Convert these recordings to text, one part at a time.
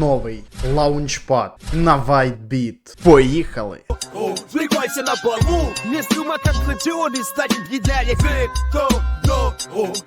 новий лаунчпад на WhiteBit. Поїхали! Зливайся на балу, не сумата плечони, стать гідея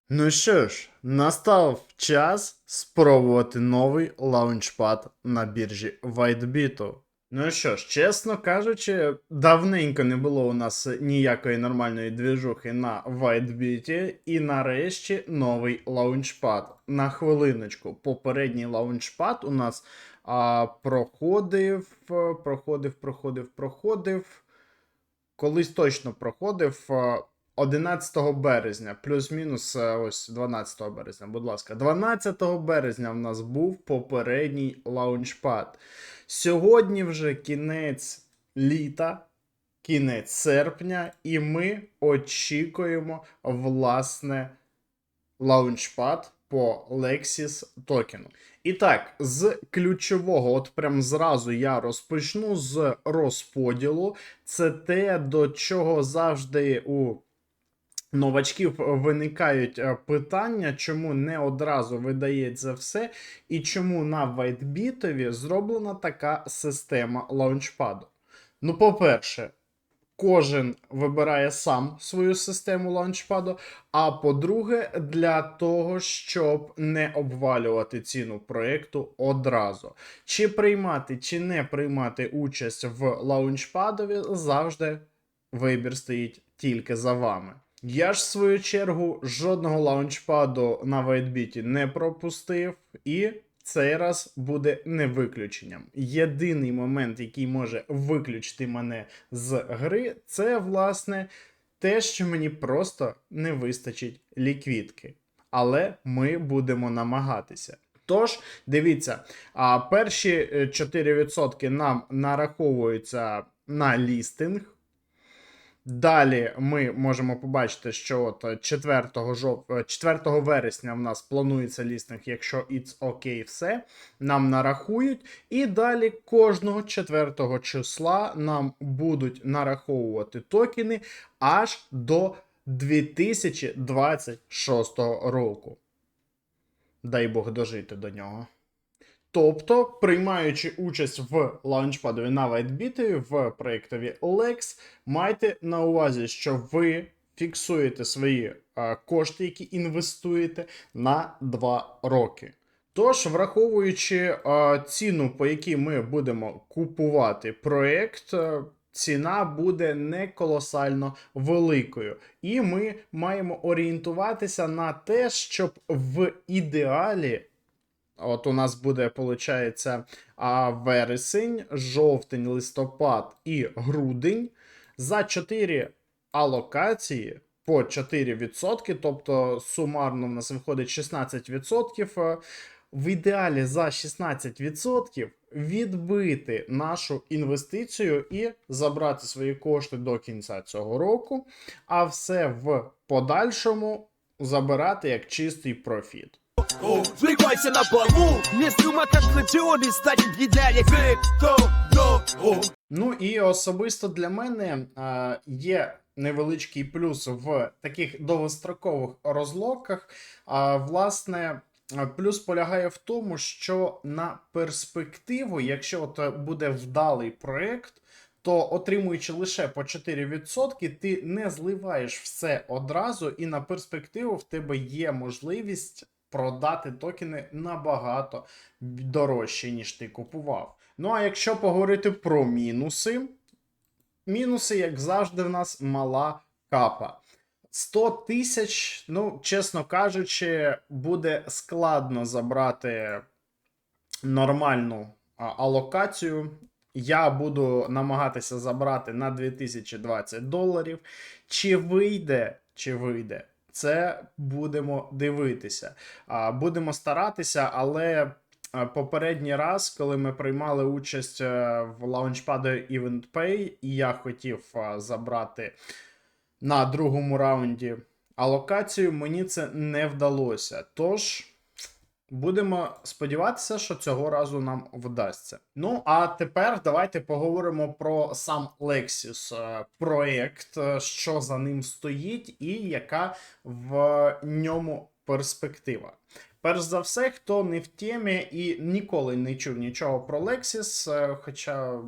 Ну що ж, настав час спробувати новий лаунчпад на біржі WhiteBit. Ну що ж, чесно кажучи, давненько не було у нас ніякої нормальної двіжухи на WhiteBit, і нарешті новий лаунчпад. На хвилиночку, попередній лаунчпад у нас а, проходив, проходив, проходив, проходив. Колись точно проходив 11 березня, плюс-мінус е, ось 12 березня, будь ласка. 12 березня в нас був попередній лаунчпад. Сьогодні вже кінець літа, кінець серпня, і ми очікуємо власне лаунчпад по Lexis токену. І так, з ключового, от прям зразу я розпочну з розподілу. Це те, до чого завжди у новачків виникають е, питання, чому не одразу видається все, і чому на WhiteBit зроблена така система лаунчпаду. Ну, по-перше, кожен вибирає сам свою систему лаунчпаду. А по-друге, для того, щоб не обвалювати ціну проєкту одразу. Чи приймати, чи не приймати участь в лаунчпадові, завжди вибір стоїть тільки за вами. Я ж, в свою чергу, жодного лаунчпаду на WhiteBit не пропустив, і цей раз буде не виключенням. Єдиний момент, який може виключити мене з гри, це власне те, що мені просто не вистачить ліквідки. Але ми будемо намагатися. Тож, дивіться, перші е, 4% нам нараховуються на лістинг. Далі ми можемо побачити, що от 4, жов... 4 вересня в нас планується лістинг, якщо it's OK все, нам нарахують. І далі кожного 4 числа нам будуть нараховувати токени аж до 2026 року. Дай Бог дожити до нього. Тобто, приймаючи участь в лаунчпадові на WhiteBit в проєктові Lex, майте на увазі, що ви фіксуєте свої а, кошти, які інвестуєте на 2 роки. Тож, враховуючи а, ціну, по якій ми будемо купувати проєкт, ціна буде не колосально великою. І ми маємо орієнтуватися на те, щоб в ідеалі. От у нас буде, виходить, вересень, жовтень, листопад і грудень. За 4 алокації по 4%, тобто сумарно в нас виходить 16%. е, В ідеалі за 16% відбити нашу інвестицію і забрати свої кошти до кінця цього року, а все в подальшому забирати як чистий профіт. Зливайся на балу, не сумата плечони, станет до Ну і особисто для мене е, є невеличкий плюс в таких довгострокових розлоках. А власне, плюс полягає в тому, що на перспективу, якщо от е, буде вдалий проект, то отримуючи лише по 4%, ти не зливаєш все одразу, і на перспективу в тебе є можливість продати токени набагато дорожче, ніж ти купував. Ну а якщо поговорити про мінуси, мінуси, як завжди, в нас мала капа. 100 тисяч, ну, чесно кажучи, буде складно забрати нормальну алокацію. Я буду намагатися забрати на 2020 доларів. Чи вийде, чи вийде, це будемо дивитися. Будемо старатися, але попередній раз, коли ми приймали участь е, в лаунчпаді EventPay, і я хотів забрати на другому раунді алокацію, мені це не вдалося. Тож. Будемо сподіватися, що цього разу нам вдасться. Ну а тепер давайте поговоримо про сам Lexus е, проєкт, е, що за ним стоїть, і яка в ньому перспектива. Перш за все, хто не в темі і ніколи не чув нічого про Lexis, е, хоча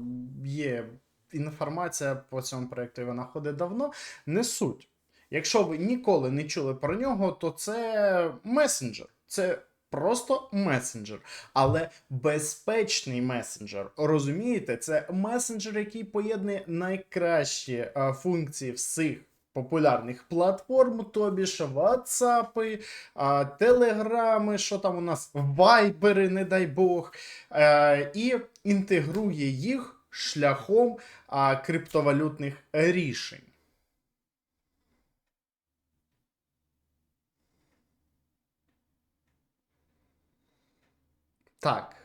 є інформація по цьому проєкту, вона ходить давно, не суть. Якщо ви ніколи не чули про нього, то це месенджер. Це просто месенджер, але безпечний месенджер. Розумієте, це месенджер, який поєднує найкращі е, функції всіх популярних платформ, тобі ж а, Телеграми, що там у нас, Вайбери, не дай Бог, е, і інтегрує їх шляхом криптовалютних рішень. Так.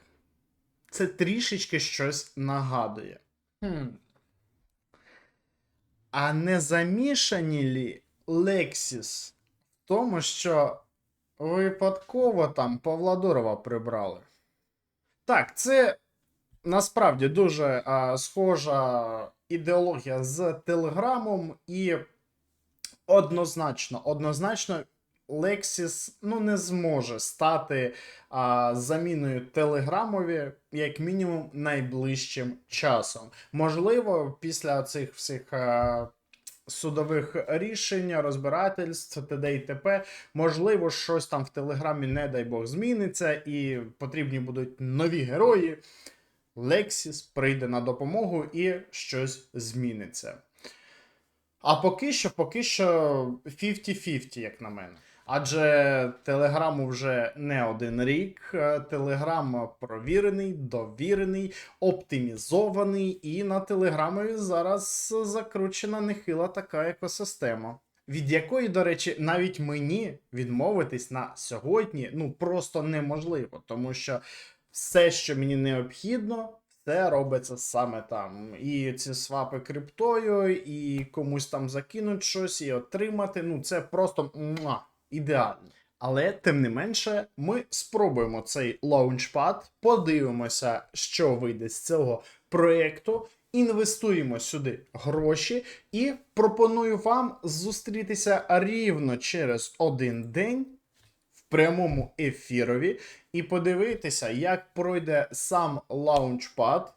Це трішечки щось нагадує. Хм. А не замішані лі Лексіс в тому, що випадково там Павла Дурова прибрали? Так, це насправді дуже а, схожа ідеологія з Телеграмом, і однозначно, однозначно, Lexis ну, не зможе стати а, заміною Телеграмові, як мінімум, найближчим часом. Можливо, після цих всіх а, судових рішень, розбирательств, т.д. і т.п. Можливо, щось там в Телеграмі, не дай Бог, зміниться, і потрібні будуть нові герої. Лексіс прийде на допомогу і щось зміниться. А поки що, поки що 50-50, як на мене. Адже Телеграму вже не один рік. Е, Телеграм провірений, довірений, оптимізований, і на Телеграмові зараз закручена нехила така екосистема. Від якої, до речі, навіть мені відмовитись на сьогодні ну просто неможливо, тому що все, що мені необхідно, все робиться саме там. І ці свапи криптою, і комусь там закинуть щось, і отримати. Ну, це просто муа, ідеально. Але тим не менше, ми спробуємо цей лаунчпад, подивимося, що вийде з цього проєкту. Інвестуємо сюди гроші і пропоную вам зустрітися рівно через один день в прямому ефірові і подивитися, як пройде сам лаунчпад,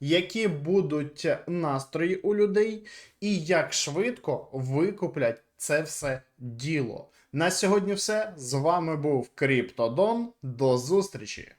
які будуть настрої у людей, і як швидко викуплять це все діло. На сьогодні все. З вами був Криптодон. До зустрічі!